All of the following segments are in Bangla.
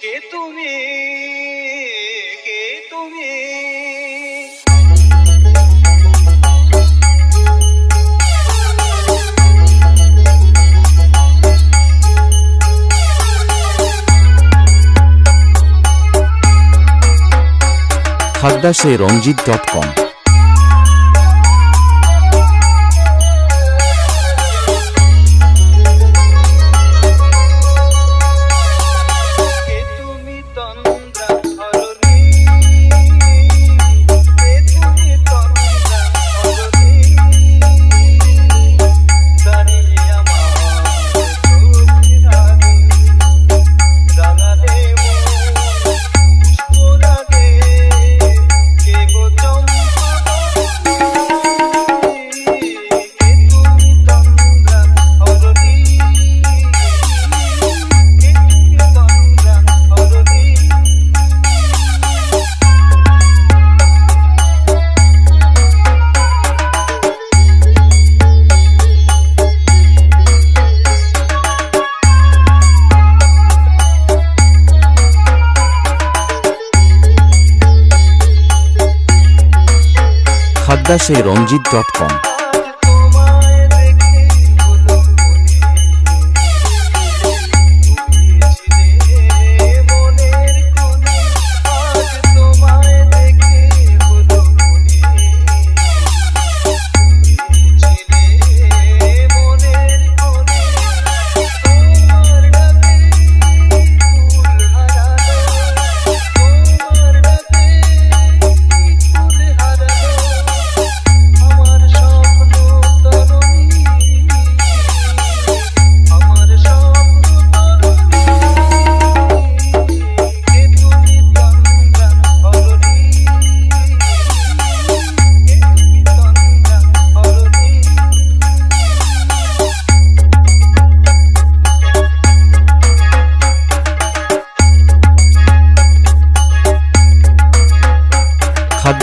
কে তুমি? কে তুমি? Ranjit dot com Padma Ranjit dot com.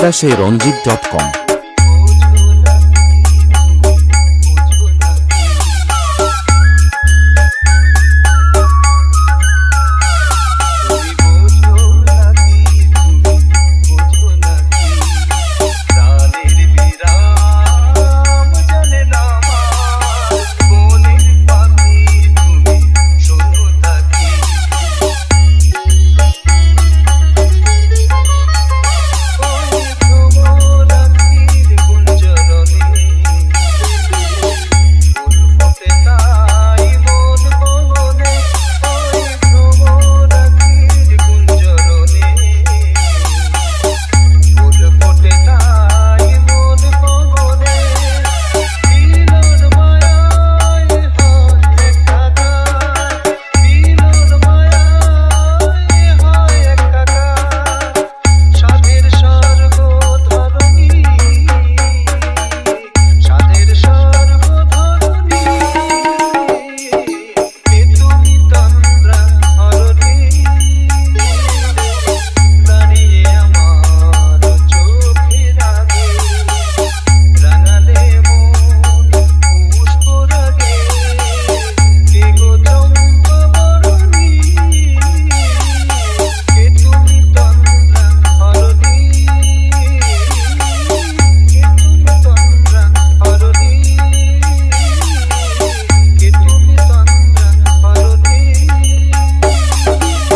বিকাশে রঞ্জিত ডট কম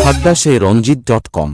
খদ্দা সে রঞ্জিত ডট কম।